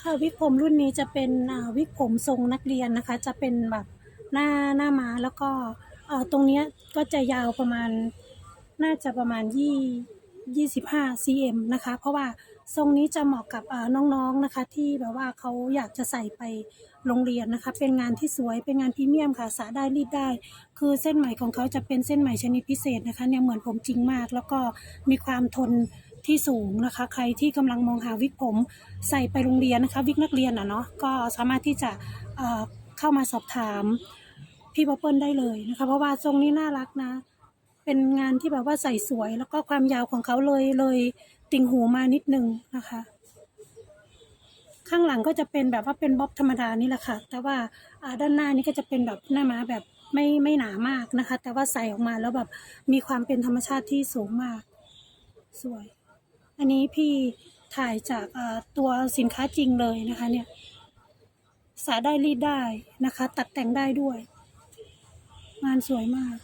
ค่ะวิกผมรุ่นนี้จะเป็นวิกผมทรงนักเรียนนะคะ จะเป็นแบบหน้าหน้าม้าแล้วก็ตรงนี้ก็จะยาวประมาณน่าจะประมาณยี่ยี่สิบห้า cm นะคะ เพราะว่าทรงนี้จะเหมาะกับน้องๆนะคะ ที่แบบว่าเขาอยากจะใส่ไปโรงเรียนนะคะ เป็นงานที่สวยเป็นงานพรีเมียมค่ะสระได้รีดได้ คือเส้นไหมของเขาจะเป็นเส้นไหมชนิดพิเศษนะคะเนี่ยเหมือนผมจริงมาก แล้วก็มีความทน ที่สูงนะคะ ใครที่กำลังมองหาวิกผมใส่ไปโรงเรียนนะคะวิกนักเรียนอะเนาะก็สามารถที่จะเเข้ามาสอบถามพี่ป๊อปเปิลได้เลยนะคะ เพราะว่าทรงนี้น่ารักนะ เป็นงานที่แบบว่าใส่สวย แล้วก็ความยาวของเขาเลยเลยติ่งหูมานิดนึงนะคะ ข้างหลังก็จะเป็นแบบว่าเป็นบ๊อบธรรมดานี่แหละค่ะ แต่ว่าอ่าด้านหน้านี่ก็จะเป็นแบบหน้าม้าแบบไม่ไม่หนามากนะคะ แต่ว่าใส่ออกมาแล้วแบบมีความเป็นธรรมชาติที่สูงมาก สวย อันนี้พี่ถ่ายจากตัวสินค้าจริงเลยนะคะเนี่ยสาได้รีดได้นะคะ ตัดแต่งได้ด้วย งานสวยมาก